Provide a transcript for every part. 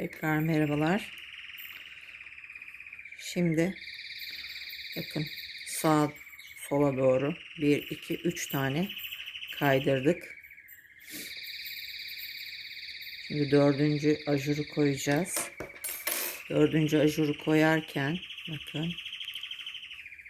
Tekrar merhabalar. Şimdi bakın sağ sola doğru 1 2 3 tane kaydırdık. Şimdi dördüncü ajuru koyacağız. Dördüncü ajuru koyarken bakın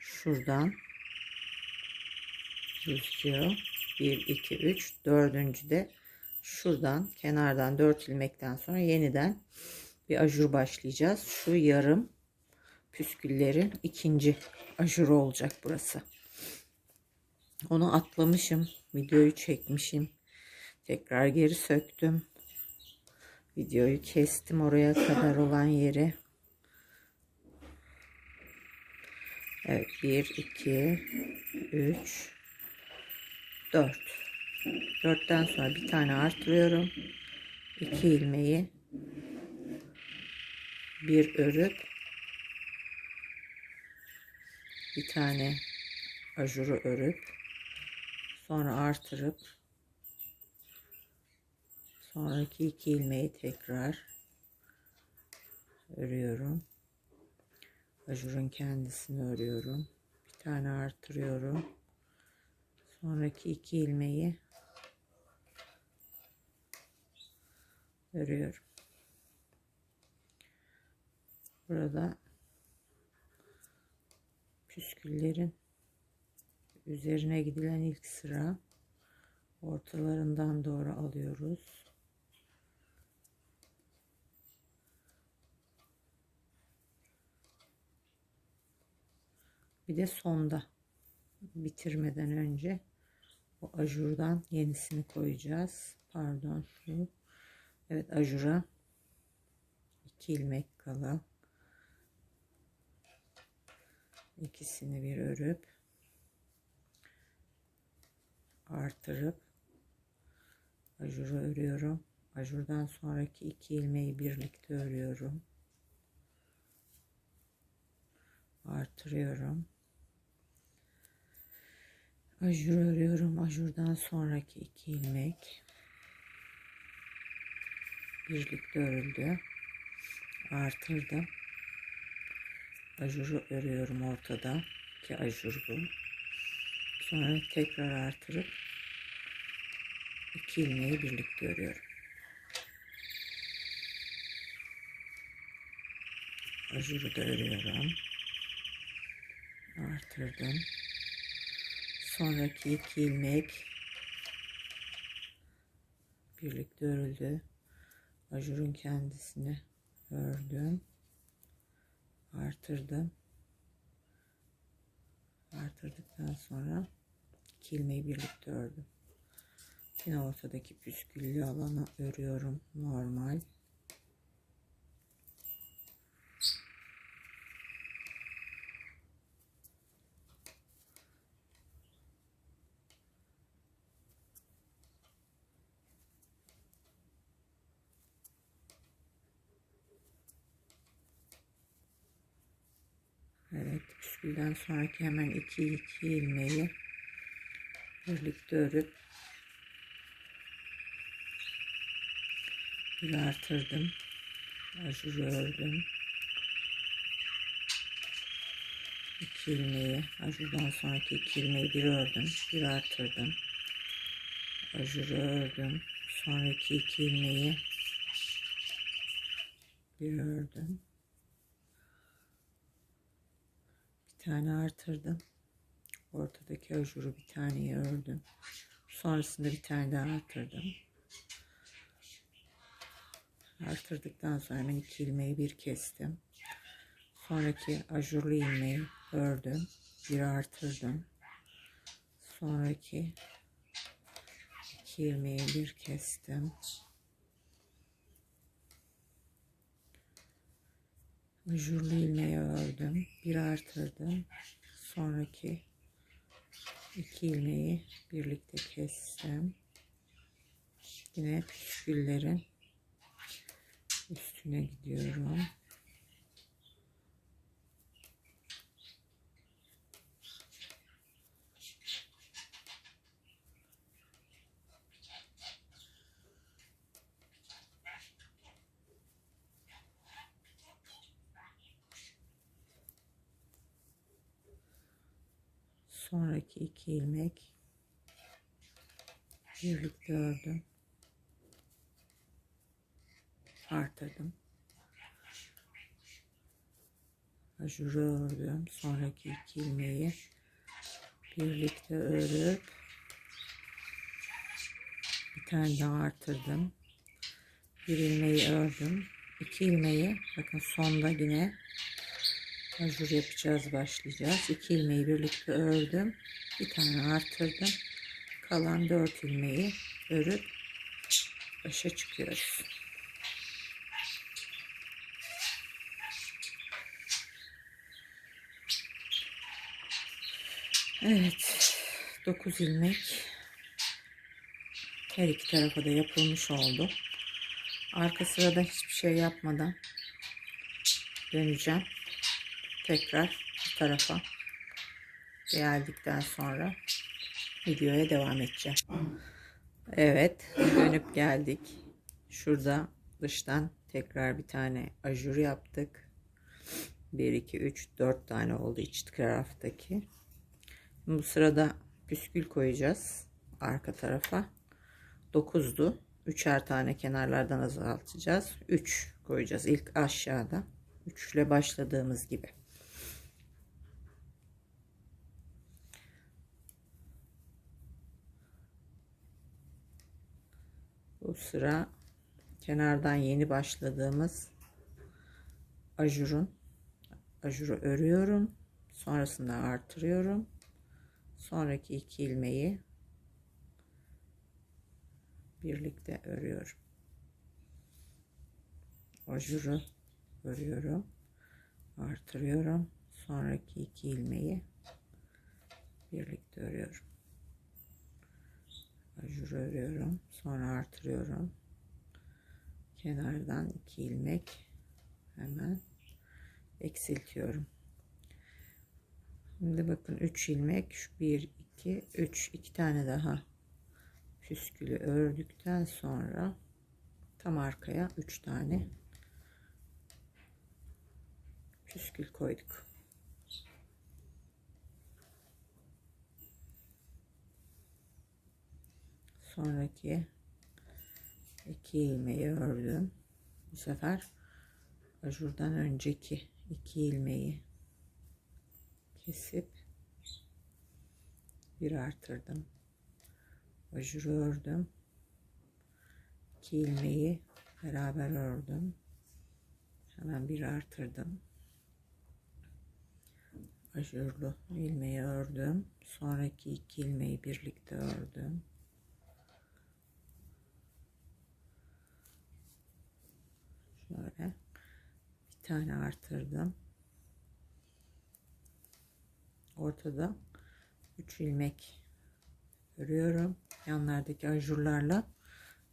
şuradan gözüküyor. 1 2 3 dördüncü de şuradan kenardan 4 ilmekten sonra yeniden bir ajur başlayacağız. Şu yarım püsküllerin ikinci ajuru olacak burası. Onu atlamışım. Videoyu çekmişim. Tekrar geri söktüm. Videoyu kestim oraya kadar olan yeri. Evet 1 2 3 4 4'ten sonra bir tane artırıyorum. 2 ilmeği bir örüp bir tane ajuru örüp sonra artırıp sonraki iki ilmeği tekrar örüyorum. Ajurun kendisini örüyorum. Bir tane artırıyorum. Sonraki iki ilmeği örüyorum. Burada püsküllerin üzerine gidilen ilk sıra ortalarından doğru alıyoruz. Bir de sonda bitirmeden önce o ajurdan yenisini koyacağız. Pardon şu. Evet ajura 2 ilmek kala ikisini bir örüp artırıp ajuru örüyorum. Ajurdan sonraki iki ilmeği birlikte örüyorum. Artırıyorum. Ajur örüyorum. Ajurdan sonraki iki ilmek birlikte örüldü. Artırdım. Ajuru örüyorum ortada ki ajur bu. Sonra tekrar artırıp iki ilmeği birlikte örüyorum. Ajuru da örüyorum. Artırdım. Sonraki iki ilmek birlikte örüldü. Ajurun kendisini ördüm. Artırdım. Artırdıktan sonra iki ilmeği birlikte ördüm. Yine ortadaki püsküllü alanı örüyorum normal. Evet, püskülden sonraki hemen iki iki ilmeği birlikte örüp bir artırdım. Ajuru ördüm. İki ilmeği, ajurdan sonraki iki ilmeği bir ördüm. Bir artırdım. Ajuru ördüm. Sonraki iki ilmeği bir ördüm. Bir tane artırdım. Ortadaki ajuru bir taneyi ördüm. Sonrasında bir tane daha artırdım. Artırdıktan sonra hemen iki ilmeği bir kestim. Sonraki ajurlu ilmeği ördüm. Bir artırdım. Sonraki iki ilmeği bir kestim. Ajurlu ilmeği ördüm. Bir artırdım. Sonraki iki ilmeği birlikte kestim. Yine püsküllerin üstüne gidiyorum. Sonraki iki ilmek birlikte ördüm. Artırdım. Ajurı ördüm. Sonraki iki ilmeği birlikte örüp bir tane daha artırdım. Bir ilmeği ördüm. İki ilmeği bakın sonda yine ajur yapacağız başlayacağız. İki ilmeği birlikte ördüm. Bir tane artırdım. Kalan dört ilmeği örüp başa çıkıyoruz. Evet. 9 ilmek her iki tarafa da yapılmış oldu. Arka sırada hiçbir şey yapmadan döneceğim. Tekrar bu tarafa geldikten sonra videoya devam edeceğim. Evet, dönüp geldik. Şurada dıştan tekrar bir tane ajur yaptık. 1 2 3 4 tane oldu iç taraftaki. Bu sırada püskül koyacağız arka tarafa. 9'du. Üçer tane kenarlardan azaltacağız. 3 koyacağız ilk aşağıda. 3 ile başladığımız gibi. Bu sıra kenardan yeni başladığımız ajurun ajuru örüyorum. Sonrasında artırıyorum. Sonraki iki ilmeği birlikte örüyorum. Ajuru örüyorum. Artırıyorum. Sonraki iki ilmeği birlikte örüyorum. Ajuru örüyorum. Sonra artırıyorum. Kenardan iki ilmek hemen eksiltiyorum. Şimdi bakın 3 ilmek 1 2 3 2 tane daha püskülü ördükten sonra tam arkaya 3 tane püskül koyduk. Sonraki iki ilmeği ördüm. Bu sefer ajurdan önceki iki ilmeği kesip bir artırdım. Ajuru ördüm. İki ilmeği beraber ördüm. Hemen bir artırdım. Ajurlu ilmeği ördüm. Sonraki iki ilmeği birlikte ördüm. Bir tane artırdım. Ortada 3 ilmek örüyorum. Yanlardaki ajurlarla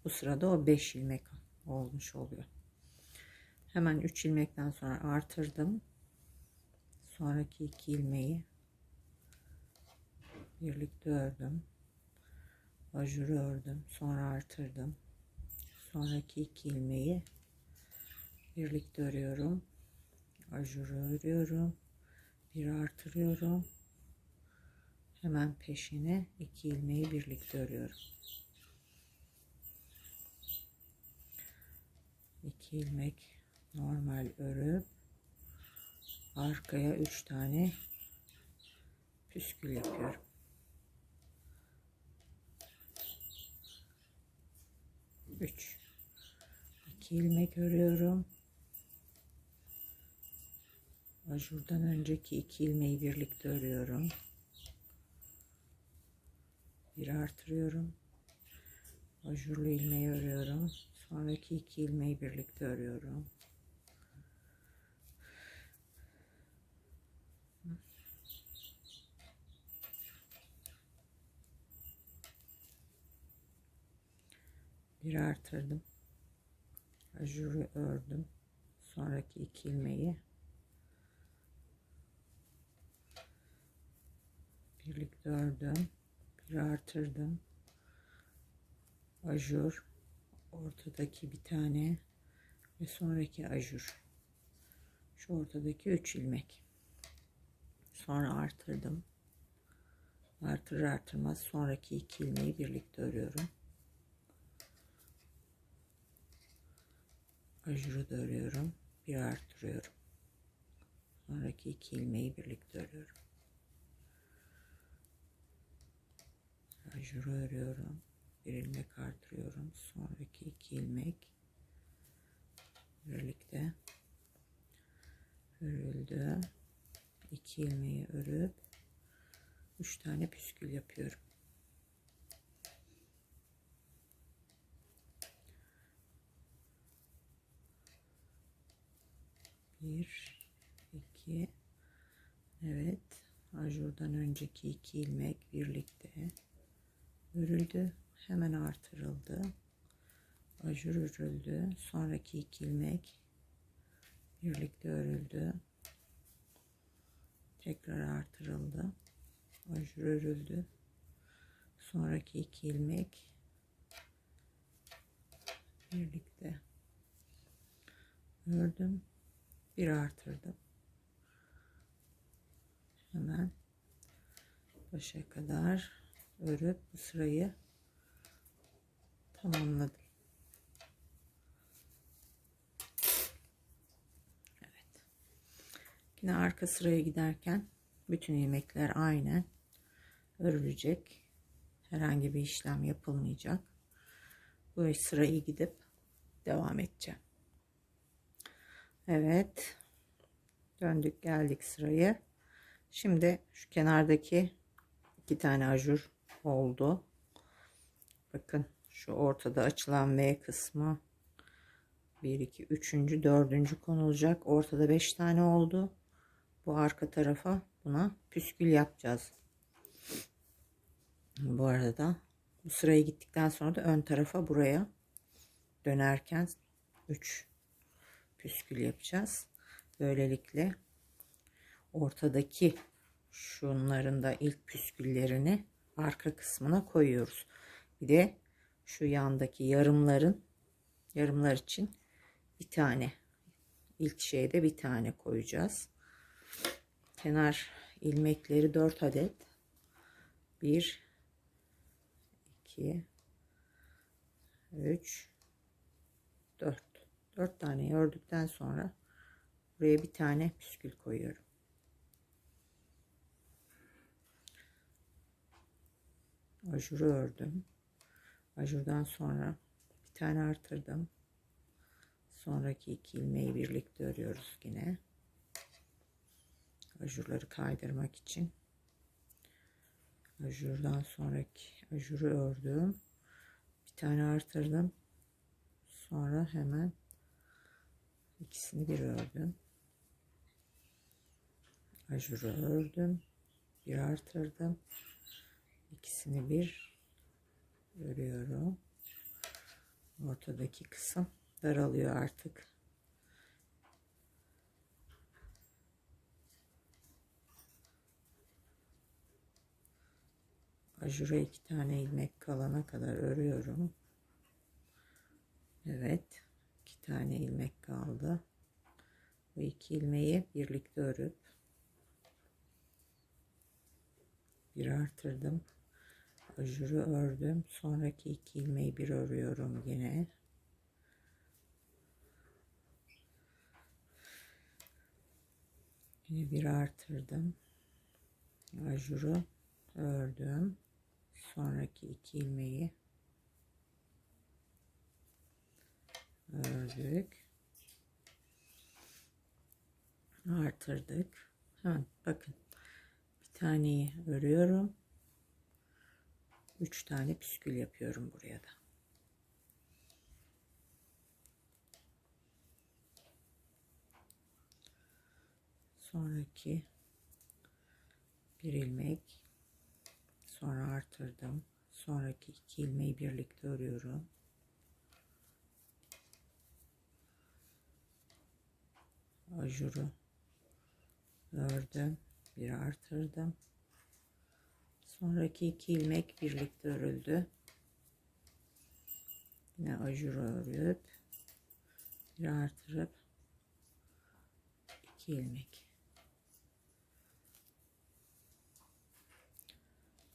bu sırada o 5 ilmek olmuş oluyor. Hemen 3 ilmekten sonra artırdım. Sonraki 2 ilmeği birlikte ördüm. Ajuru ördüm. Sonra artırdım. Sonraki 2 ilmeği birlikte örüyorum. Ajuru örüyorum. Bir artırıyorum. Hemen peşine iki ilmeği birlikte örüyorum. İki ilmek normal örüp arkaya üç tane püskül yapıyorum. Üç. İki ilmek örüyorum. Ajurdan önceki iki ilmeği birlikte örüyorum. Bir artırıyorum. Ajurlu ilmeği örüyorum. Sonraki iki ilmeği birlikte örüyorum. Bir artırdım. Ajuru ördüm. Sonraki iki ilmeği birlikte ördüm bir artırdım ajur ortadaki bir tane ve sonraki ajur şu ortadaki 3 ilmek sonra artırdım Artırır artırmaz sonraki iki ilmeği birlikte örüyorum. Ajuru da örüyorum. Bir artırıyorum. Sonraki iki ilmeği birlikte örüyorum. Ajuru örüyorum. Bir ilmek artırıyorum. Sonraki iki ilmek birlikte örüldü. İki ilmeği örüp üç tane püskül yapıyorum. Bir, iki, evet. Ajurdan önceki iki ilmek birlikte örüldü. Hemen artırıldı. Ajur örüldü. Sonraki iki ilmek birlikte örüldü. Tekrar artırıldı. Ajur örüldü. Sonraki iki ilmek birlikte ördüm. Bir artırdım. Hemen başa kadar örüp bu sırayı tamamladım. Evet. Yine arka sıraya giderken bütün ilmekler aynen örülecek. Herhangi bir işlem yapılmayacak. Bu sırayı gidip devam edeceğim. Evet. Döndük geldik sıraya. Şimdi şu kenardaki iki tane ajur oldu. Bakın şu ortada açılan V kısmı 1 2 3. 4. konulacak. Ortada 5 tane oldu. Bu arka tarafa buna püskül yapacağız. Bu arada bu sırayı gittikten sonra da ön tarafa buraya dönerken 3 püskül yapacağız. Böylelikle ortadaki şunların da ilk püsküllerini arka kısmına koyuyoruz. Bir de şu yandaki yarımların yarımlar için bir tane ilk şeyde bir tane koyacağız. Kenar ilmekleri 4 adet. 1 2 3 4 4 tane ördükten sonra buraya bir tane püskül koyuyorum. Ajuru ördüm. Ajurdan sonra bir tane artırdım. Sonraki iki ilmeği birlikte örüyoruz yine. Ajurları kaydırmak için. Ajurdan sonraki ajuru ördüm. Bir tane artırdım. Sonra hemen ikisini bir ördüm. Ajuru ördüm. Bir artırdım. İkisini bir örüyorum. Ortadaki kısım daralıyor artık. Ajura iki tane ilmek kalana kadar örüyorum. Evet. iki tane ilmek kaldı. Bu iki ilmeği birlikte örüp bir artırdım. Ajuru ördüm. Sonraki iki ilmeği bir örüyorum yine. Yine bir artırdım. Ajuru ördüm. Sonraki iki ilmeği ördük. Artırdık. Hemen bakın. Bir taneyi örüyorum. Üç tane püskül yapıyorum buraya da. Sonraki bir ilmek sonra artırdım. Sonraki iki ilmeği birlikte örüyorum. Ajuru ördüm. Bir artırdım. Sonraki iki ilmek birlikte örüldü. Yine ajuru örüp bir artırıp iki ilmek.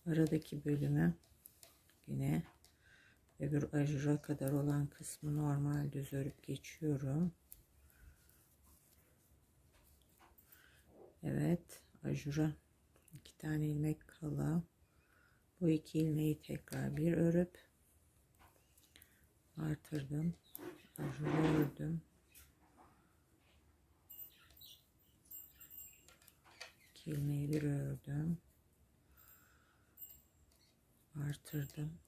aradaki bölümü yine öbür ajura kadar olan kısmı normal düz örüp geçiyorum. Evet ajura iki tane ilmek kala bu iki ilmeği tekrar bir örüp artırdım. Ajura ördüm. İki ilmeği bir ördüm. Artırdım.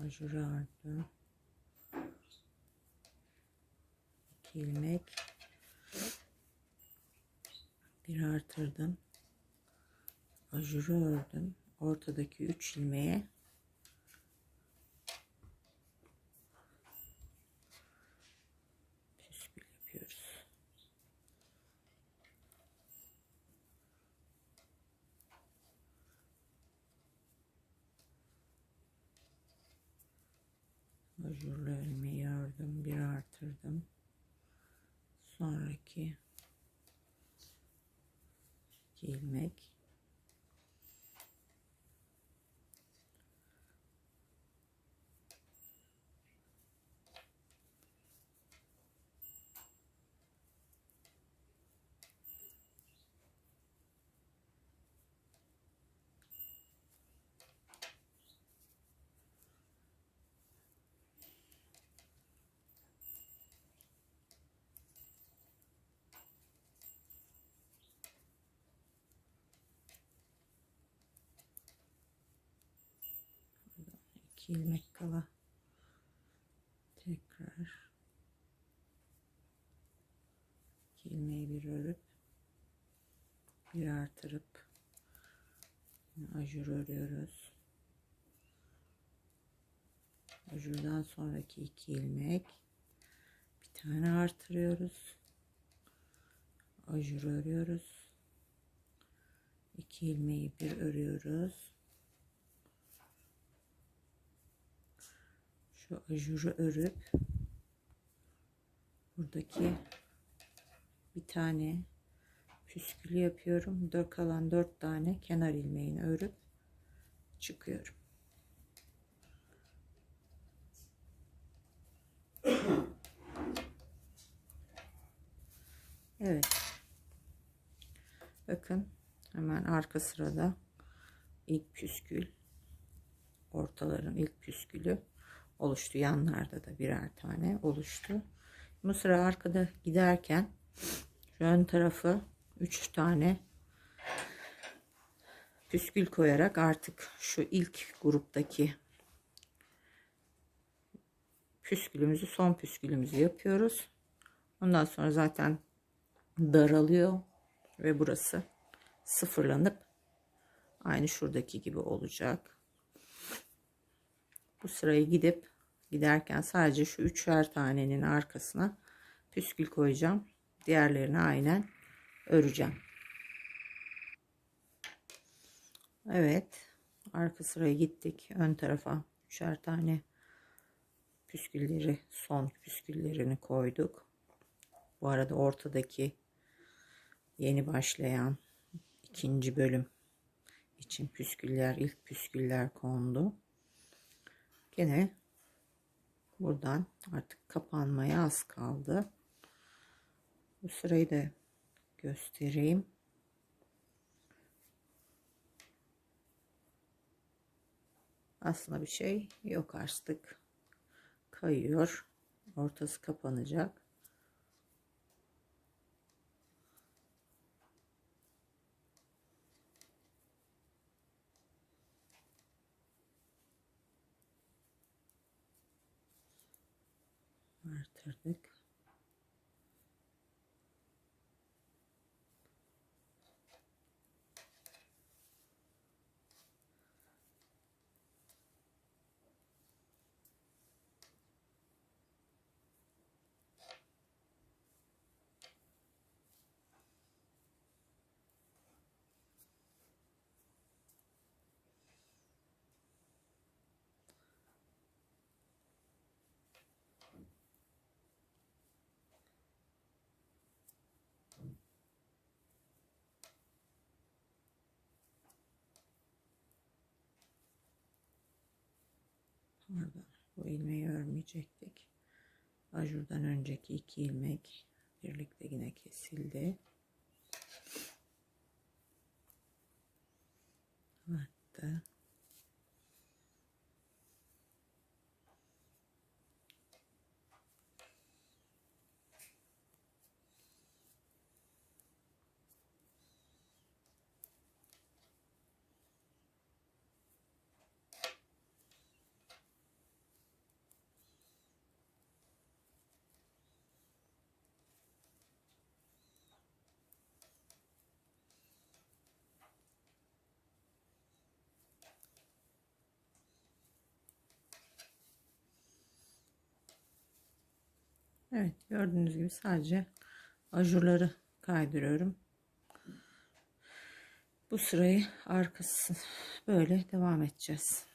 Ajura ördüm iki ilmek bir artırdım. Ajuru ördüm ortadaki 3 ilmeğe püskül yapıyoruz. Ajurlu ilmeği ördüm bir artırdım. Sonraki ilmek iki ilmek kala. Tekrar. İki ilmeği bir örüp bir artırıp ajur örüyoruz. Ajurdan sonraki iki ilmek. Bir tane artırıyoruz. Ajur örüyoruz. İki ilmeği bir örüyoruz şu ajuru örüp buradaki bir tane püskülü yapıyorum. Dört kalan dört tane kenar ilmeğini örüp çıkıyorum. Evet. Bakın hemen arka sırada ilk püskül ortaların ilk püskülü oluştu. Yanlarda da birer tane oluştu. Bu sıra arkada giderken ön tarafı 3 tane püskül koyarak artık şu ilk gruptaki püskülümüzü son püskülümüzü yapıyoruz. Ondan sonra zaten daralıyor ve burası sıfırlanıp aynı şuradaki gibi olacak. Bu sırayı gidip giderken sadece şu üçer tanenin arkasına püskül koyacağım. Diğerlerini aynen öreceğim. Evet. Arka sıraya gittik. Ön tarafa üçer tane püskülleri son püsküllerini koyduk. Bu arada ortadaki yeni başlayan ikinci bölüm için püsküller ilk püsküller kondu. Gene buradan artık kapanmaya az kaldı. Bu sırayı da göstereyim. Aslında bir şey yok artık. Kayıyor. Ortası kapanacak. Artırdık. Pardon, bu ilmeği örmeyecektik. Ajurdan önceki iki ilmek birlikte yine kesildi. Battı. Evet gördüğünüz gibi sadece ajurları kaydırıyorum. Bu sırayı arkası böyle devam edeceğiz.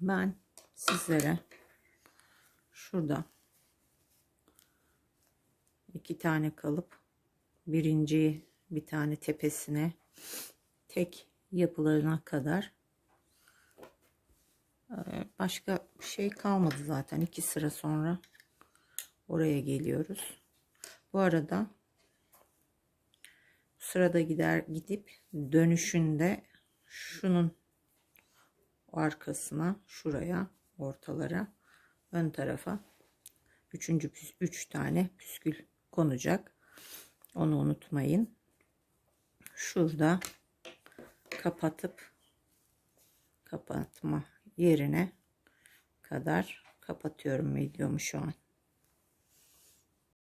Ben sizlere şurada iki tane kalıp birinciyi bir tane tepesine tek yapılarına kadar Ee, başka şey kalmadı zaten iki sıra sonra oraya geliyoruz. Bu arada sırada gider gidip dönüşünde şunun arkasına şuraya ortalara ön tarafa üçüncü üç tane püskül konacak. Onu unutmayın. Şurada kapatıp kapatma yerine kadar kapatıyorum videomu şu an